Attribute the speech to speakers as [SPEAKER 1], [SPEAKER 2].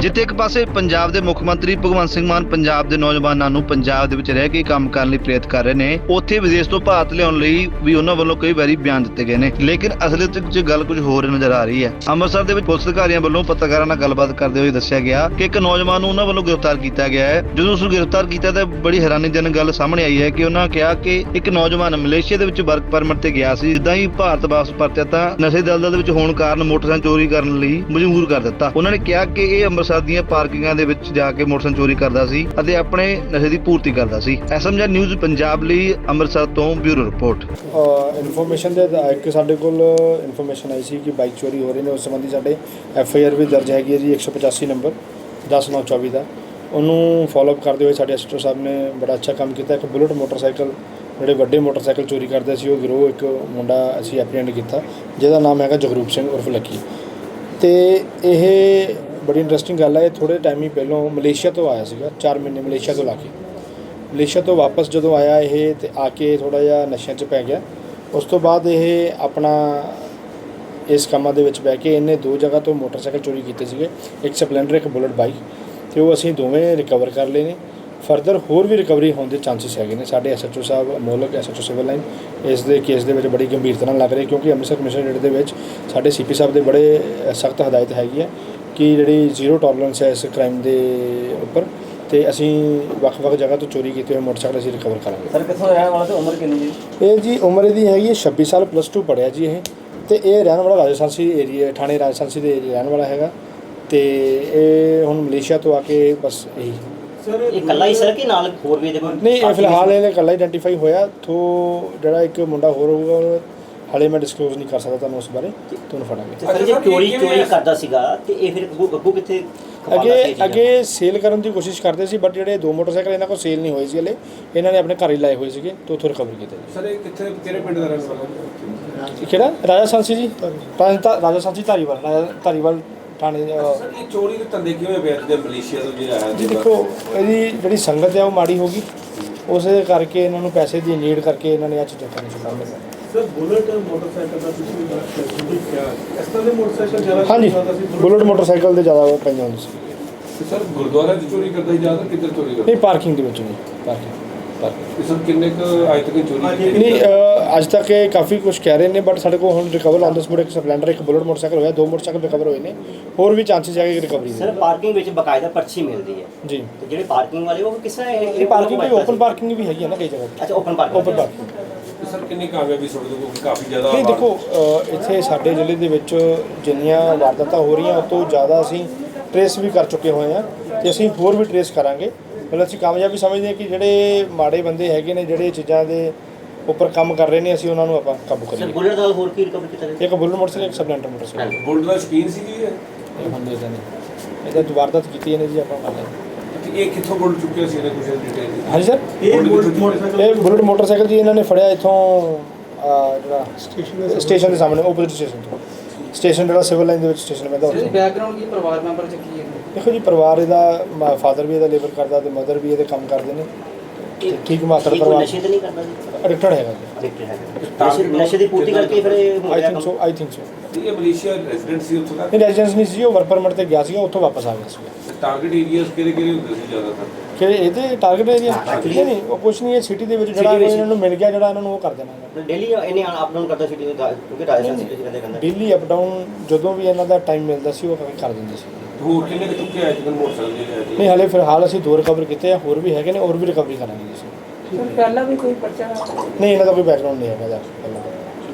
[SPEAKER 1] ਜਿੱਥੇ ਇੱਕ ਪਾਸੇ ਪੰਜਾਬ ਦੇ ਮੁੱਖ ਮੰਤਰੀ ਭਗਵੰਤ ਸਿੰਘ ਮਾਨ ਪੰਜਾਬ ਦੇ ਨੌਜਵਾਨਾਂ ਨੂੰ ਪੰਜਾਬ ਦੇ ਵਿੱਚ ਰਹਿ ਕੇ ਕੰਮ ਕਰਨ ਲਈ ਪ੍ਰੇਰਿਤ ਕਰ ਰਹੇ ਨੇ, ਉੱਥੇ ਵਿਦੇਸ਼ ਤੋਂ ਭਾਰਤ ਲਿਆਉਣ ਲਈ ਵੀ ਉਹਨਾਂ ਵੱਲੋਂ ਕਈ ਵਾਰੀ ਬਿਆਨ ਦਿੱਤੇ ਗਏ ਨੇ। ਲੇਕਿਨ ਅਸਲੀਅਤ ਵਿੱਚ ਗੱਲ ਕੁਝ ਹੋਰ ਨਜ਼ਰ ਆ ਰਹੀ ਹੈ, ਅੰਮ੍ਰਿਤਸਰ ਦੇ ਵਿੱਚ ਪੁਲਿਸ ਅਧਿਕਾਰੀਆਂ ਵੱਲੋਂ ਪੱਤਰਕਾਰਾਂ ਨਾਲ ਗੱਲਬਾਤ ਕਰਦੇ ਹੋਏ ਦੱਸਿਆ ਗਿਆ ਕਿ ਇੱਕ ਨੌਜਵਾਨ ਨੂੰ ਉਹਨਾਂ ਵੱਲੋਂ ਗ੍ਰਿਫਤਾਰ ਕੀਤਾ ਗਿਆ ਹੈ। ਜਦੋਂ ਉਸ ਨੂੰ ਗ੍ਰਿਫਤਾਰ ਕੀਤਾ ਤਾਂ ਬੜੀ ਹੈਰਾਨੀਜਨਕ ਗੱਲ ਸਾਹਮਣੇ ਆਈ ਹੈ ਕਿ ਉਹਨਾਂ ਕਿਹਾ ਕਿ ਇੱਕ ਨੌਜਵਾਨ ਮਲੇਸ਼ੀਆ ਦੇ ਵਿੱਚ ਵਰਕ ਪਰਮਿਟ ਤੇ ਗਿਆ ਸੀ, ਜਿੱਦਾਂ ਹੀ ਭਾਰਤ ਵਾਪਸ ਪਰਤਿਆ ਤਾਂ ਨਸ਼ੇ ਦਲਦਲ ਦੇ ਵਿੱਚ ਹੋਣ ਕਾਰਨ ਮੋਟਰਸਾਈਕਲ ਚੋਰੀ ਕਰਨ ਲਈ ਮਜਬੂਰ ਕਰ ਦਿੱਤਾ। ਉਹਨਾਂ ਨੇ ਕਿਹਾ ਕਿ ਇਹ ਅੰਮ੍ਰਿਤਸਰ ਦੀਆਂ ਪਾਰਕਿੰਗਾਂ ਦੇ ਵਿੱਚ ਜਾ ਕੇ ਮੋਟਰਸਾਈਕਲ ਚੋਰੀ ਕਰਦਾ ਸੀ ਅਤੇ ਆਪਣੇ ਨਸ਼ੇ ਦੀ ਪੂਰਤੀ ਕਰਦਾ ਸੀ। ਐਸਐਮਜੀ ਨਿਊਜ਼ ਪੰਜਾਬ ਲਈ ਅੰਮ੍ਰਿਤਸਰ ਤੋਂ ਬਿਊਰੋ ਰਿਪੋਰਟ।
[SPEAKER 2] ਇਨਫੋਰਮੇਸ਼ਨ ਦੇ ਆਧਾਰ ਸਾਡੇ ਕੋਲ ਇਨਫੋਰਮੇਸ਼ਨ ਆਈ ਸੀ ਕਿ ਬਾਈਕ ਚੋਰੀ ਹੋ ਰਹੀ ਨੇ। ਉਸ ਸੰਬੰਧੀ ਸਾਡੇ ਐਫ ਆਈ ਆਰ ਵੀ ਦਰਜ ਹੈਗੀ ਹੈ ਜੀ 185 ਨੰਬਰ 10924 ਦਾ। ਉਹਨੂੰ ਫਾਲੋ ਅਪ ਕਰਦੇ ਹੋਏ ਸਾਡੇ ਐਸਟੋ ਸਾਹਿਬ ਨੇ ਬੜਾ ਅੱਛਾ ਕੰਮ ਕੀਤਾ। ਇੱਕ ਬੁਲਟ ਮੋਟਰਸਾਈਕਲ ਜਿਹੜੇ ਵੱਡੇ ਮੋਟਰਸਾਈਕਲ ਚੋਰੀ ਕਰਦੇ ਸੀ, ਉਹ ਗਿਰੋਹ ਇੱਕ ਮੁੰਡਾ ਅਸੀਂ ਐਪਰੀਹੈਂਡ ਕੀਤਾ, ਜਿਹਦਾ ਨਾਮ ਹੈਗਾ ਜਗਰੂਪ ਸਿੰਘ ਉਰਫ ਲੱਕੀ। ਤੇ ਇਹ ਬੜੀ ਇੰਟਰਸਟਿੰਗ ਗੱਲ ਹੈ ਇਹ ਥੋੜੇ ਟਾਈਮ ਹੀ ਪਹਿਲਾਂ ਮਲੇਸ਼ੀਆ ਤੋਂ ਆਇਆ ਸੀਗਾ 4 ਮਹੀਨੇ ਮਲੇਸ਼ੀਆ ਤੋਂ ਲਾ ਕੇ। ਮਲੇਸ਼ੀਆ ਤੋਂ ਵਾਪਸ ਜਦੋਂ ਆਇਆ ਇਹ ਤੇ ਆ ਕੇ ਥੋੜਾ ਜਿਹਾ ਨਸ਼ਿਆਂ 'ਚ ਪੈ ਗਿਆ। ਉਸ ਤੋਂ ਬਾਅਦ ਇਹ ਆਪਣਾ ਇਸ ਕੰਮਾਂ ਦੇ ਵਿੱਚ ਬਹਿ ਕੇ ਇਹਨੇ ਦੋ ਜਗ੍ਹਾ ਤੋਂ ਮੋਟਰਸਾਈਕਲ ਚੋਰੀ ਕੀਤੇ ਸੀਗੇ, ਇੱਕ ਸਪਲੈਂਡਰ, ਇੱਕ ਬੁਲਟ ਬਾਈਕ ਤੇ ਉਹ ਅਸੀਂ ਦੋਵੇਂ ਰਿਕਵਰ ਕਰ ਲਏ ਨੇ। ਫਰਦਰ ਹੋਰ ਵੀ ਰਿਕਵਰੀ ਹੋਣ ਦੇ ਚਾਂਸਸ ਹੈਗੇ ਨੇ। ਸਾਡੇ ਐਸਐਚਓ ਸਾਹਿਬ, ਅਮੋਲਕ ਐਸਐਚਓ ਸਿਵਲ ਲਾਈਨ ਇਸ ਦੇ ਕੇਸ ਦੇ ਵਿੱਚ ਬੜੀ ਗੰਭੀਰਤਾ ਨਾਲ ਲੱਗ ਰਹੀ ਕਿਉਂਕਿ ਅੰਮ੍ਰਿਤਸਰ ਕਮਿਸ਼ਨਰੇਟ ਦੇ ਵਿੱਚ ਸਾਡੇ ਸੀਪੀ ਸਾਹਿਬ ਦੇ ਬੜੇ ਸਖਤ ਹਦਾਇਤ ਹੈਗੀ ਹੈ ਕਿ ਜਿਹੜੀ ਜ਼ੀਰੋ ਟੋਲਰੈਂਸ ਹੈ ਇਸ ਕ੍ਰਾਈਮ ਦੇ ਉੱਪਰ ਤੇ ਅਸੀਂ ਵੱਖ-ਵੱਖ ਜਗ੍ਹਾ ਤੋਂ ਚੋਰੀ ਕੀਤੇ ਹੋਏ ਮੋਟਰਸਾਈਕਲ ਅਸੀਂ ਰਿਕਵਰ ਕਰਾਂਗੇ।
[SPEAKER 3] ਸਰ ਕਿੱਥੋਂ ਰਹਿਣ ਵਾਲਾ ਤੇ ਉਮਰ ਕਿੰਨੀ ਜੀ?
[SPEAKER 2] ਇਹ ਜੀ ਉਮਰ ਇਹਦੀ ਹੈਗੀ ਹੈ 26 ਸਾਲ ਪਲੱਸ 2 ਪੜਿਆ ਜੀ ਇਹ। ਤੇ ਇਹ ਰਹਿਣ ਵਾਲਾ ਰਾਜਸਥਾਨੀ ਏਰੀਆ ਥਾਣੇ ਰਾਜਸਥਾਨੀ ਦੇ ਰਹਿਣ ਵਾਲਾ ਹੈਗਾ। ਤੇ ਇਹ ਹੁਣ ਮਲੇਸ਼ੀਆ ਤੋਂ ਆ ਕੇ ਬਸ ਇਹੀ।
[SPEAKER 3] ਇਹ ਇਕੱਲਾ ਹੀ ਸਰ ਕਿ ਨਾਲ ਹੋਰ ਵੀ ਇਹਦੇ ਕੋਲ
[SPEAKER 2] ਨਹੀਂ ਇਹ ਫਿਲਹਾਲ ਇਹਨੇ ਇਕੱਲਾ ਆਇਡੈਂਟੀਫਾਈ ਹੋਇਆ। ਥੋ ਜਿਹੜਾ ਇੱਕ ਮੁੰਡਾ ਹੋਰ ਹੋਊਗਾ ਹਾਲੇ ਮੈਂ ਡਿਸਕਲੋਜ਼ ਨਹੀਂ ਕਰ ਸਕਦਾ ਤੁਹਾਨੂੰ ਉਸ ਬਾਰੇ ਤੁਹਾਨੂੰ ਫੜਾਂਗੇ।
[SPEAKER 3] ਤੇ ਸਰ ਜੇ ਚੋਰੀ ਚੋਰੀ ਕਰਦਾ ਸੀਗਾ? ਤੇ ਇਹ ਫਿਰ ਅੱਗੋਂ ਅੱਗੋਂ ਕਿੱਥੇ ਖਪਾਉਂਦਾ ਸੀ ਇਹ
[SPEAKER 2] ਅੱਗੇ
[SPEAKER 3] ਚੀਜ਼ਾਂ?
[SPEAKER 2] ਅੱਗੇ ਸੇਲ ਕਰਨ ਦੀ ਕੋਸ਼ਿਸ਼ ਕਰਦੇ ਸੀ ਬਟ ਜਿਹੜੇ ਦੋ ਮੋਟਰਸਾਈਕਲ ਇਹਨਾਂ ਕੋਲ ਸੇਲ ਨਹੀਂ ਹੋਏ ਸੀ ਹਲੇ ਇਹਨਾਂ ਨੇ ਆਪਣੇ ਘਰ ਹੀ ਲਾਏ ਹੋਏ ਸੀਗੇ ਤੇ ਉੱਥੋਂ ਰਿਕਵਰ ਕੀਤੇ।
[SPEAKER 4] ਸਰ ਇਹ ਕਿੱਥੇ ਕਿਹੜੇ ਪਿੰਡ ਦਾ ਰਹਿਣ ਵਾਲਾ ਹੈ?
[SPEAKER 2] ਕਿਹੜਾ? ਰਾਜਾ ਸਾਂਸੀ ਜੀ ਰਾਜਾ ਰਾਜਾ ਸਾਂਸੀ ਧਾਰੀਵਾਲ ਰਾਜਾ ਧਾਰੀਵਾਲ ਥਾਣੇ ਅਹ,
[SPEAKER 4] ਸਰ ਇਹ ਚੋਰੀ ਦੇ ਧੰਦੇ ਕਿਵੇਂ ਪਿਆ ਜਿਹੜੇ ਮਲੇਸ਼ੀਆ ਤੋਂ ਜਿਹੜਾ ਆਇਆ
[SPEAKER 2] ਜੀ ਦੇਖੋ ਇਹਦੀ ਜਿਹੜੀ ਸੰਗਤ ਹੈ ਉਹ ਮਾੜੀ ਹੋ ਗਈ। ਉਸੇ ਕਰਕੇ ਇਹਨਾਂ ਨੂੰ ਪੈਸੇ ਦੀ ਨੀਡ ਕਰਕੇ ਇਹਨਾਂ ਨੇ ਆ ਚੀਜ਼ਾਂ ਕਰਨੀ ਸ਼ੁਰੂ ਕਰ ਦਿੱਤੀਆਂ।
[SPEAKER 5] ਸਰ ਬੁਲਟ ਮੋਟਰਸਾਈਕਲ ਦਾ ਤੁਸੀਂ ਸਪੈਸੀਫਿਕ ਕਿਹਾ ਇਸ ਤਰ੍ਹਾਂ ਦੇ ਮੋਟਰਸਾਈਕਲ ਜ਼ਿਆਦਾ
[SPEAKER 2] ਹਾਂਜੀ ਬੁਲਟ? ਮੋਟਰਸਾਈਕਲ ਦੇ ਜ਼ਿਆਦਾ ਪਈਆਂ ਹੁੰਦੀਆਂ ਸੀ।
[SPEAKER 4] ਤੇ ਸਰ ਗੁਰਦੁਆਰਾ 'ਚ ਚੋਰੀ ਕਰਦਾ ਹੀ ਜ਼ਿਆਦਾ ਕਿੱਧਰ ਚੋਰੀ ਕਰਦਾ?
[SPEAKER 2] ਨਹੀਂ ਪਾਰਕਿੰਗ ਦੇ ਵਿੱਚ ਨਹੀਂ ਪਾਰਕਿੰਗ
[SPEAKER 4] ਤੇ ਸਰ ਕਿੰਨੇ ਕੁ ਅੱਜ ਤੱਕ ਚੋਰੀ ਕੀਤੀ?
[SPEAKER 2] ਨਹੀਂ ਅਹ, ਅੱਜ ਤੱਕ ਇਹ ਕਾਫੀ ਕੁਝ ਕਹਿ ਰਹੇ ਨੇ ਬਟ ਸਾਡੇ ਕੋਲ ਹੁਣ ਰਿਕਵਰ ਆਨ ਦਾ ਸਪੋਟ ਇੱਕ ਸਪਲੈਂਡਰ ਇੱਕ ਬੁਲਟ ਮੋਟਰਸਾਈਕਲ ਹੋਇਆ ਦੋ ਮੋਟਰਸਾਈਕਲ ਰਿਕਵਰ ਹੋਏ ਨੇ। ਹੋਰ ਵੀ ਚਾਂਸਸ ਹੈਗੇ ਰਿਕਵਰੀ
[SPEAKER 3] ਸਰ
[SPEAKER 2] ਦੇ
[SPEAKER 3] ਪਾਰਕਿੰਗ ਵਿੱਚ ਬਕਾਇਦਾ ਪਰਚੀ ਮਿਲਦੀ ਹੈ।
[SPEAKER 2] ਜੀ।
[SPEAKER 3] ਤੇ ਜਿਹੜੇ ਪਾਰਕਿੰਗ ਵਾਲੇ ਉਹ ਕਿਸ ਤਰ੍ਹਾਂ
[SPEAKER 2] ਇਹ ਪਾਰਕਿੰਗ ਵੀ ਓਪਨ ਪਾਰਕਿੰਗ ਵੀ ਹੈਗੀ ਹੈ ਨਾ ਕਈ ਜਗ੍ਹਾ
[SPEAKER 3] ਅੱਛਾ ਓਪਨ ਪਾਰਕਿੰਗ
[SPEAKER 2] ਓਪਨ ਪਾਰਕਿੰਗ
[SPEAKER 4] ਤੇ ਸਰ ਕਿੰਨੀ ਕਾਮਯਾਬੀ ਤੁਹਾਡੇ ਕੋਲ ਕਾਫੀ ਜ਼ਿਆਦਾ
[SPEAKER 2] ਨਹੀਂ ਦੇਖੋ ਇੱਥੇ ਸਾਡੇ ਜ਼ਿਲ੍ਹੇ ਦੇ ਵਿੱਚ ਜਿੰਨੀਆਂ ਵਾਰਦਾਤਾਂ ਹੋ ਰਹੀਆਂ ਉਹ ਤੋਂ ਜ਼ਿਆਦਾ ਅਸੀਂ ਟਰੇਸ ਵੀ ਕਰ ਚੁੱਕੇ ਹੋਏ ਹਾਂ ਤੇ ਅਸੀਂ ਹੋਰ ਵੀ ਟਰੇਸ ਕਰਾਂਗੇ। ਮਤਲਬ ਅਸੀਂ ਕਾਮਯਾਬੀ ਸਮਝਦੇ ਹਾਂ ਕਿ ਜਿਹੜੇ ਮਾੜੇ ਬੰਦੇ ਹੈਗੇ ਨੇ ਜਿਹੜੇ ਚੀਜ਼ਾਂ ਦੇ ਉੱਪਰ ਕੰਮ ਕਰ ਰਹੇ ਨੇ ਅਸੀਂ ਉਹਨਾਂ ਨੂੰ ਆਪਾਂ ਕਾਬੂ
[SPEAKER 3] ਸਰ
[SPEAKER 2] ਕਰੀਏ
[SPEAKER 3] ਬੁਲਟ ਦਾ ਹੋਰ ਕੀ ਰਿਕਵਰ ਕੀਤਾ ਗਿਆ
[SPEAKER 2] ਇੱਕ ਬੁਲਟ ਮੋਟਰਸਾਈਕਲ ਇੱਕ ਸਪਲੈਂਡਰ ਮੋਟਰਸਾਈਕਲ।
[SPEAKER 4] ਬੁਲਟ ਦਾ ਸ਼ਕੀਨ ਸੀ ਜੀ ਇਹ?
[SPEAKER 2] ਇਹ ਹੁੰਦੇ ਇਦਾਂ ਨਹੀਂ। ਇਹਦਾ ਵਾਰਦਾਤ ਕੀਤੀ ਇਹਨੇ ਜੀ ਆਪਾਂ ਕਰ ਲਾਂਗੇ
[SPEAKER 4] ਤੇ ਇਹ ਕਿੱਥੋਂ ਬੁਲਟ ਚੁੱਕਿਆ ਸੀ ਇਹਨੇ ਕੁਝ ਡਿਟੇਲ
[SPEAKER 2] ਹਾਂਜੀ ਸਰ।
[SPEAKER 5] ਇਹ
[SPEAKER 4] ਬੁਲਟ
[SPEAKER 5] ਬੁਲਟ ਮੋਟਰਸਾਈਕਲ
[SPEAKER 2] ਇਹ ਬੁਲਟ ਮੋਟਰਸਾਈਕਲ ਜੀ ਇਹਨਾਂ ਨੇ ਫੜਿਆ ਇੱਥੋਂ ਅਹ, ਜਿਹੜਾ ਸਟੇਸ਼ਨ ਸਟੇਸ਼ਨ ਦੇ ਸਾਹਮਣੇ ਓਪੋਜ਼ਿਟ ਸਟੇਸ਼ਨ ਤੋਂ। ਸਟੇਸ਼ਨ ਜਿਹੜਾ ਸਿਵਲ ਲਾਈਨ ਦੇ ਵਿੱਚ ਸਟੇਸ਼ਨ ਪੈਂਦਾ ਉੱਥੇ।
[SPEAKER 6] ਬੈਕਗ੍ਰਾਉਂਡ ਕੀ ਪਰਿਵਾਰ ਮੈਂਬਰ ਚ ਕੀ ਹੈ?
[SPEAKER 2] ਦੇਖੋ ਜੀ ਪਰਿਵਾਰ ਇਹਦਾ ਫਾਦਰ ਵੀ ਇਹਦਾ ਲੇਬਰ ਕਰਦਾ ਤੇ ਮਦਰ ਵੀ ਇਹਦੇ ਕੰਮ ਕਰਦੇ ਨੇ। ਠੀਕ ਮਾਤਰ
[SPEAKER 3] ਇਹ ਕੋਈ
[SPEAKER 2] ਪਰਿਵਾਰ?
[SPEAKER 3] ਨਸ਼ੇ ਤੇ ਨਹੀਂ ਕਰਦਾ ਜੀ?
[SPEAKER 2] ਐਡਿਕਟਡ ਹੈਗਾ ਜੀ।
[SPEAKER 3] Addicted ਹੈਗਾ। ਨਸ਼ੇ- ਨਸ਼ੇ ਦੀ ਪੂਰਤੀ ਕਰਕੇ ਫਿਰ ਇਹ ਹੋ
[SPEAKER 2] ਆਈ
[SPEAKER 3] ਗਿਆ
[SPEAKER 2] think so I think so
[SPEAKER 4] ਤੇ ਇਹ ਮਲੇਸ਼ੀਆ ਰੈਜ਼ੀਡੈਂਟ ਸੀ ਉੱਥੋਂ ਦਾ?
[SPEAKER 2] ਇਹ ਰੈਜ਼ੀਡੈਂਸ ਨਹੀਂ ਸੀ ਉਹ ਵਰਕ ਪਰਮਿਟ ਤੇ ਗਿਆ ਸੀਗਾ ਉੱਥੋਂ ਵਾਪਸ ਆ ਗਿਆ ਸੀ।
[SPEAKER 4] ਟਾਰਗੇਟ ਏਰੀਆਸ ਕਿਹੜੇ ਕਿਹੜੇ ਹੁੰਦੇ ਸੀ ਜ਼ਿਆਦਾਤਰ?
[SPEAKER 2] ਕਿ ਇਹਦੇ ਟਾਰਗੇਟ ਏਰੀਆ ਨਹੀਂ ਨਹੀਂ ਉਹ ਕੁਝ ਨਹੀਂ ਹੈ ਸਿਟੀ ਦੇ ਵਿੱਚ ਜਿਹੜਾ
[SPEAKER 3] City ਵਿੱਚ।
[SPEAKER 2] ਇਹਨਾਂ ਨੂੰ ਮਿਲ ਗਿਆ ਜਿਹੜਾ ਇਹਨਾਂ ਨੂੰ ਉਹ ਕਰ ਦੇਣਾ ਹੈਗਾ।
[SPEAKER 3] ਡੇਲੀ ਇਹਨੇ ਅਪ ਡਾਊਨ ਕਰਦਾ ਸੀ ਕਿਉਂਕਿ ਰਾਜਸਥਾਨ ਸਿਟੀ ਚ ਰਹਿੰਦੇ ਕਹਿੰਦਾ
[SPEAKER 2] ਡੇਲੀ ਅਪ ਡਾਊਨ ਜਦੋਂ ਵੀ ਇਹਨਾਂ ਦਾ ਟਾਈਮ ਮਿਲਦਾ ਸੀ ਉਹ ਕਰ ਦਿੰਦੇ ਸੀ।
[SPEAKER 4] ਹੋਰ ਕਿੰਨੇ ਕੁ ਚੁੱਕੇ ਆਏ ਜਿਕਨ ਮੋਟਰਸਾਈਕਲ ਜਿਹੜੇ ਆਏ
[SPEAKER 2] ਨਹੀਂ ਹਾਲੇ ਫਿਲਹਾਲ ਅਸੀਂ ਦੋ ਰਿਕਵਰ ਕੀਤੇ ਆ ਹੋਰ ਵੀ ਹੈਗੇ ਨੇ ਹੋਰ ਵੀ ਰਿਕਵਰੀ ਕਰਾਂਗੇ ਜੀ ਅਸੀਂ।
[SPEAKER 6] ਪਹਿਲਾਂ ਵੀ ਕੋਈ ਪਰਚਾ
[SPEAKER 2] ਨਹੀਂ ਇਹਨਾਂ ਦਾ ਕੋਈ ਬੈਕਗ੍ਰਾਉਂਡ ਨਹੀਂ ਹੈਗਾ ਦਾ ਪਹਿਲਾਂ